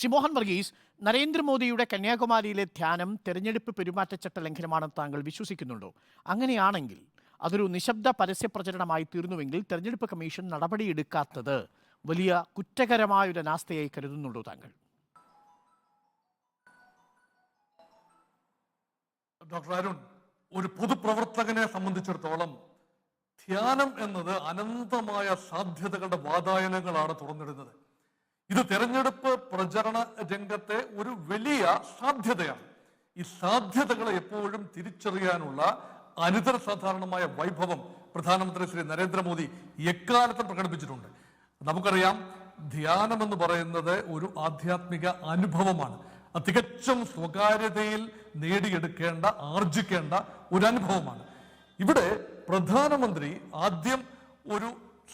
ശ്രീ മോഹൻ വർഗീസ് നരേന്ദ്രമോദിയുടെ കന്യാകുമാരിയിലെ ധ്യാനം തെരഞ്ഞെടുപ്പ് പെരുമാറ്റച്ചട്ട ലംഘനമാണെന്ന് താങ്കൾ വിശ്വസിക്കുന്നുണ്ടോ? അങ്ങനെയാണെങ്കിൽ അതൊരു നിശബ്ദ പരസ്യ പ്രചരണമായി തീർന്നുവെങ്കിൽ തെരഞ്ഞെടുപ്പ് കമ്മീഷൻ നടപടിയെടുക്കാത്തത് വലിയ കുറ്റകരമായൊരു അനാസ്ഥയായി കരുതുന്നുണ്ടോ താങ്കൾ? ഡോക്ടർ അരുൺ ഒരു പൊതുപ്രവർത്തകനെ സംബന്ധിച്ചിടത്തോളം ധ്യാനം എന്നത് അനന്തമായ സാധ്യതകളുടെ വാതായനങ്ങളാണ് തുറന്നിടുന്നത്. ഇത് തെരഞ്ഞെടുപ്പ് പ്രചരണ രംഗത്തെ ഒരു വലിയ സാധ്യതയാണ്. ഈ സാധ്യതകളെ എപ്പോഴും തിരിച്ചറിയാനുള്ള അനിതര സാധാരണമായ വൈഭവം പ്രധാനമന്ത്രി ശ്രീ നരേന്ദ്രമോദി എക്കാലത്തും പ്രകടിപ്പിച്ചിട്ടുണ്ട്. നമുക്കറിയാം ധ്യാനം എന്ന് പറയുന്നത് ഒരു ആധ്യാത്മിക അനുഭവമാണ്. തികച്ചും സ്വകാര്യതയിൽ നേടിയെടുക്കേണ്ട ആർജിക്കേണ്ട ഒരു അനുഭവമാണ്. ഇവിടെ പ്രധാനമന്ത്രി ആദ്യം ഒരു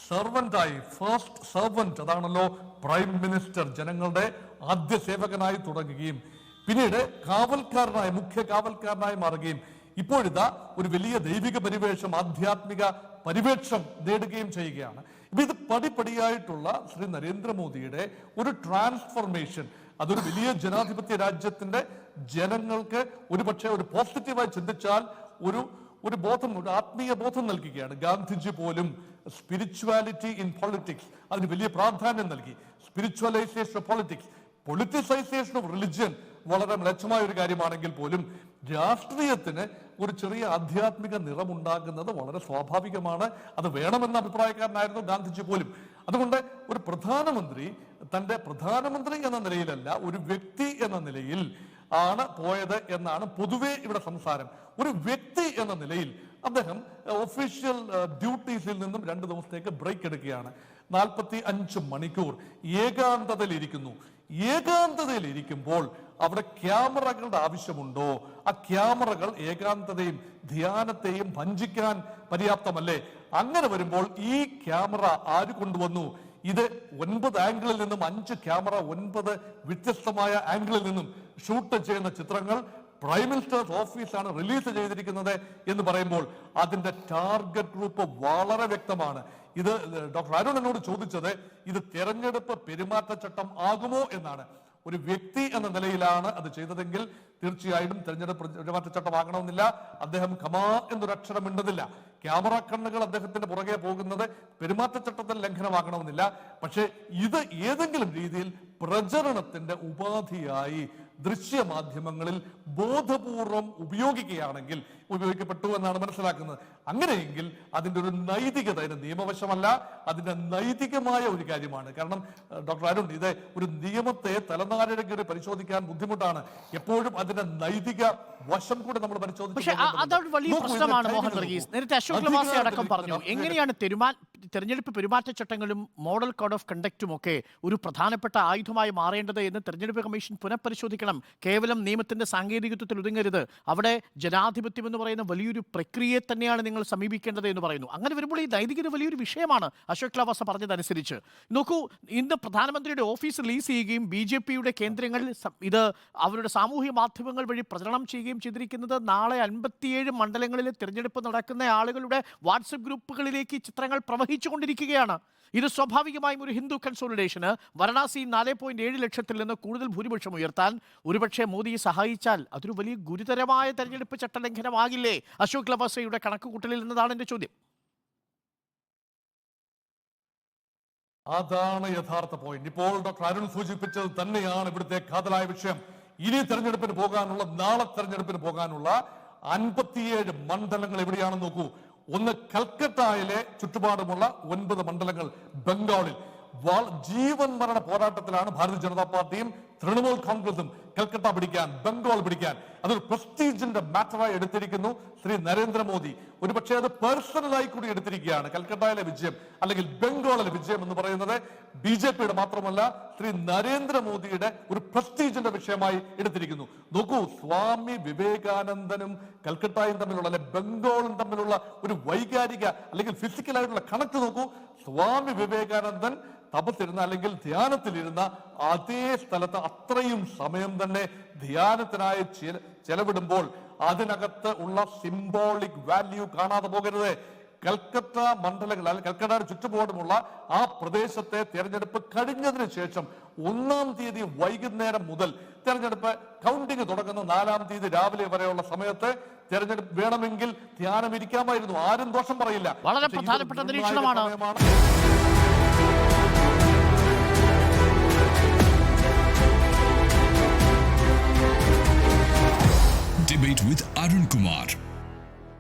സെർവന്റായി ഫസ്റ്റ് സെർവന്റ് അതാണല്ലോ പ്രൈം മിനിസ്റ്റർ ജനങ്ങളുടെ ആദ്യ സേവകനായി തുടങ്ങുകയും പിന്നീട് കാവൽക്കാരനായി മുഖ്യ കാവൽക്കാരനായി മാറുകയും ഇപ്പോഴിതാ ഒരു വലിയ ദൈവിക പരിവേഷം ആധ്യാത്മിക പരിവേഷം നേടുകയും ചെയ്യുകയാണ്. ഇപ്പം ഇത് പടിപടിയായിട്ടുള്ള ശ്രീ നരേന്ദ്രമോദിയുടെ ഒരു ട്രാൻസ്ഫോർമേഷൻ അതൊരു വലിയ ജനാധിപത്യ രാജ്യത്തിന്റെ ജനങ്ങൾക്ക് ഒരുപക്ഷെ ഒരു പോസിറ്റീവായി ചിന്തിച്ചാൽ ഒരു ഒരു ബോധം ആത്മീയ ബോധം നൽകുകയാണ്. ഗാന്ധിജി പോലും സ്പിരിച്വാലിറ്റി ഇൻ പൊളിറ്റിക്സ് അതിന് വലിയ പ്രാധാന്യം നൽകി. Spiritualisation of politics politicisation of religion വളരെ മ്ലച്ഛമായ ഒരു കാര്യമാണെങ്കിൽ പോലും രാഷ്ട്രീയത്തിന് ഒരു ചെറിയ ആധ്യാത്മിക നിറമുണ്ടാകുന്നത് വളരെ സ്വാഭാവികമാണ്. അത് വേണമെന്ന അഭിപ്രായക്കാരനായിരുന്നു ഗാന്ധിജി പോലും. അതുകൊണ്ട് ഒരു പ്രധാനമന്ത്രി തന്റെ പ്രധാനമന്ത്രി എന്ന നിലയിലല്ല ഒരു വ്യക്തി എന്ന നിലയിൽ ആണ് പോയത് എന്നാണ് പൊതുവേ ഇവിടെ സംസാരം. ഒരു വ്യക്തി എന്ന നിലയിൽ അദ്ദേഹം ഒഫീഷ്യൽ ഡ്യൂട്ടീസിൽ നിന്നും രണ്ട് ദിവസത്തേക്ക് ബ്രേക്ക് എടുക്കുകയാണ്. നാൽപ്പത്തി അഞ്ച് മണിക്കൂർ ഏകാന്തതയിലിരിക്കുന്നു. ഏകാന്തതയിലിരിക്കുമ്പോൾ അവിടെ ക്യാമറകളുടെ ആവശ്യമുണ്ടോ? ആ ക്യാമറകൾ ഏകാന്തതയും ധ്യാനത്തെയും ഭഞ്ചിക്കാൻ പര്യാപ്തമല്ലേ? അങ്ങനെ വരുമ്പോൾ ഈ ക്യാമറ ആര് കൊണ്ടുവന്നു? ഇത് ഒൻപത് ആംഗിളിൽ നിന്നും അഞ്ച് ക്യാമറ ഒൻപത് വ്യത്യസ്തമായ ആംഗിളിൽ നിന്നും ഷൂട്ട് ചെയ്യുന്ന ചിത്രങ്ങൾ പ്രൈം മിനിസ്റ്റേഴ്സ് ഓഫീസാണ് റിലീസ് ചെയ്തിരിക്കുന്നത് എന്ന് പറയുമ്പോൾ അതിന്റെ ടാർഗറ്റ് ഗ്രൂപ്പ് വളരെ വ്യക്തമാണ്. ഇത് ഡോക്ടർ അരുൺ എന്നോട് ചോദിച്ചത് ഇത് തെരഞ്ഞെടുപ്പ് പെരുമാറ്റച്ചട്ടം ആകുമോ എന്നാണ്. ഒരു വ്യക്തി എന്ന നിലയിലാണ് അത് ചെയ്തതെങ്കിൽ തീർച്ചയായും തെരഞ്ഞെടുപ്പ് പെരുമാറ്റച്ചട്ടമാകണമെന്നില്ല അദ്ദേഹം കമാ എന്നൊരു അക്ഷരം ഇണ്ടതില്ല ക്യാമറ കണ്ണുകൾ അദ്ദേഹത്തിന്റെ പുറകെ പോകുന്നത് പെരുമാറ്റച്ചട്ടത്തിൽ ലംഘനമാകണമെന്നില്ല. പക്ഷേ ഇത് ഏതെങ്കിലും രീതിയിൽ പ്രചരണത്തിന്റെ ഉപാധിയായി ദൃശ്യമാധ്യമങ്ങളിൽ ബോധപൂർവം ഉപയോഗിക്കുകയാണെങ്കിൽ ഉപയോഗിക്കപ്പെട്ടു എന്നാണ് മനസ്സിലാക്കുന്നത്. അങ്ങനെയെങ്കിൽ അതിന്റെ ഒരു നൈതികത അതിന് നിയമവശമല്ല അതിന്റെ നൈതികമായ ഒരു കാര്യമാണ്. കാരണം ഡോക്ടർ അരുൺ ഇത് ഒരു നിയമത്തെ തലനാരിഴകേറി പരിശോധിക്കാൻ ബുദ്ധിമുട്ടാണ്. എപ്പോഴും അതിന്റെ നൈതിക വശം കൂടെ നമ്മൾ പരിശോധിച്ച് അടക്കം പറഞ്ഞു. എങ്ങനെയാണ് തെരഞ്ഞെടുപ്പ് പെരുമാറ്റച്ചട്ടങ്ങളും മോഡൽ കോഡ് ഓഫ് കണ്ടക്റ്റും ഒക്കെ ഒരു പ്രധാനപ്പെട്ട ആയുധമായി മാറേണ്ടത് എന്ന് തെരഞ്ഞെടുപ്പ് കമ്മീഷൻ പുനഃപരിശോധിക്കണം കേവലം നിയമത്തിന്റെ സാങ്കേതികത്വത്തിൽ ഒതുങ്ങരുത്. അവിടെ ജനാധിപത്യം എന്ന് പറയുന്ന വലിയൊരു പ്രക്രിയയെ തന്നെയാണ് നിങ്ങൾ സമീപിക്കേണ്ടത് എന്ന് പറയുന്നു. അങ്ങനെ വരുമ്പോൾ ഈ നൈതികത വലിയൊരു വിഷയമാണ് അശോക് ലവാസ പറഞ്ഞതനുസരിച്ച്. നോക്കൂ ഇന്ന് പ്രധാനമന്ത്രിയുടെ ഓഫീസ് റിലീസ് ചെയ്യുകയും ബി ജെ പിയുടെ കേന്ദ്രങ്ങളിൽ ഇത് അവരുടെ സാമൂഹ്യ മാധ്യമങ്ങൾ വഴി പ്രചരണം ചെയ്യുകയും ചെയ്തിരിക്കുന്നത് നാളെ അൻപത്തിയേഴ് മണ്ഡലങ്ങളിൽ തിരഞ്ഞെടുപ്പ് നടക്കുന്ന ആളുകളുടെ വാട്സപ്പ് ഗ്രൂപ്പുകളിലേക്ക് ചിത്രങ്ങൾ പ്രവഹിച്ചുകൊണ്ടിരിക്കുകയാണ്. ഇത് സ്വാഭാവികമായും ഒരു ഹിന്ദു കൺസോളിഡേഷന്. വാരണാസി നാല് പോയിന്റ് ഏഴ് ലക്ഷത്തിൽ നിന്ന് കൂടുതൽ ഭൂരിപക്ഷം ഉയർത്താൻ ഒരുപക്ഷെ മോദി സഹായിച്ചാൽ അതൊരു വലിയ ഗുരുതരമായ തെരഞ്ഞെടുപ്പ് ചട്ടലംഘനമാകില്ലേ? അശോക് ലവാസയുടെ കണക്കുകൂട്ടലിൽ എന്നതാണ് എന്റെ ചോദ്യം. അതാണ് യഥാർത്ഥ പോയിന്റ് ഇപ്പോൾ ഡോക്ടർ അരുൺ സൂചിപ്പിച്ചത് തന്നെയാണ് ഇവിടുത്തെ കാതലായ വിഷയം. ഇനി തെരഞ്ഞെടുപ്പിന് പോകാനുള്ള നാളെ തെരഞ്ഞെടുപ്പിന് പോകാനുള്ള അൻപത്തിയേഴ് മണ്ഡലങ്ങൾ എവിടെയാണെന്ന് നോക്കൂ. ഒന്ന് കൽക്കട്ടയിലെ ചുറ്റുപാടുമുള്ള ഒൻപത് മണ്ഡലങ്ങൾ ബംഗാളിൽ. ജീവൻ മരണ പോരാട്ടത്തിലാണ് ഭാരതീയ ജനതാ പാർട്ടിയും തൃണമൂൽ കോൺഗ്രസും കൽക്കട്ട പിടിക്കാൻ ബംഗാൾ പിടിക്കാൻ. അതൊരു പ്രസ്റ്റീജിന്റെ മാറ്ററായി എടുത്തിരിക്കുന്നു ശ്രീ നരേന്ദ്രമോദി. ഒരുപക്ഷെ അത് പേഴ്സണലായി കൂടി എടുത്തിരിക്കുകയാണ് കൽക്കട്ടയിലെ വിജയം അല്ലെങ്കിൽ ബംഗാളിലെ വിജയം എന്ന് പറയുന്നത് ബി ജെ പിയുടെ മാത്രമല്ല ശ്രീ നരേന്ദ്രമോദിയുടെ ഒരു പ്രസ്റ്റീജിന്റെ വിഷയമായി എടുത്തിരിക്കുന്നു. നോക്കൂ സ്വാമി വിവേകാനന്ദനും കൽക്കട്ടയും തമ്മിലുള്ള അല്ലെ ബംഗാളും തമ്മിലുള്ള ഒരു വൈകാരിക അല്ലെങ്കിൽ ഫിസിക്കലായിട്ടുള്ള കണക്ക് നോക്കൂ. സ്വാമി വിവേകാനന്ദൻ തപത്തിരുന്ന അല്ലെങ്കിൽ ധ്യാനത്തിലിരുന്ന അതേ സ്ഥലത്ത് അത്രയും സമയം തന്നെ ധ്യാനത്തിനായി ചെല- ചെലവിടുമ്പോൾ അതിനകത്ത് ഉള്ള സിംബോളിക് വാല്യൂ കാണാതെ പോകരുത്. കൽക്കത്ത മണ്ഡലങ്ങൾ അല്ലെങ്കിൽ കൽക്കട്ടയുടെ ചുറ്റുപാടുമുള്ള ആ പ്രദേശത്തെ തെരഞ്ഞെടുപ്പ് കഴിഞ്ഞതിന് ശേഷം ഒന്നാം തീയതി വൈകുന്നേരം മുതൽ തെരഞ്ഞെടുപ്പ് കൗണ്ടിങ് തുടങ്ങുന്ന നാലാം തീയതി രാവിലെ വരെയുള്ള സമയത്ത് തെരഞ്ഞെടുപ്പ് വേണമെങ്കിൽ ധ്യാനം ഇരിക്കാമായിരുന്നു. ആരും ദോഷം പറയില്ല. വളരെ പ്രധാനപ്പെട്ട നിരീക്ഷണമാണ്.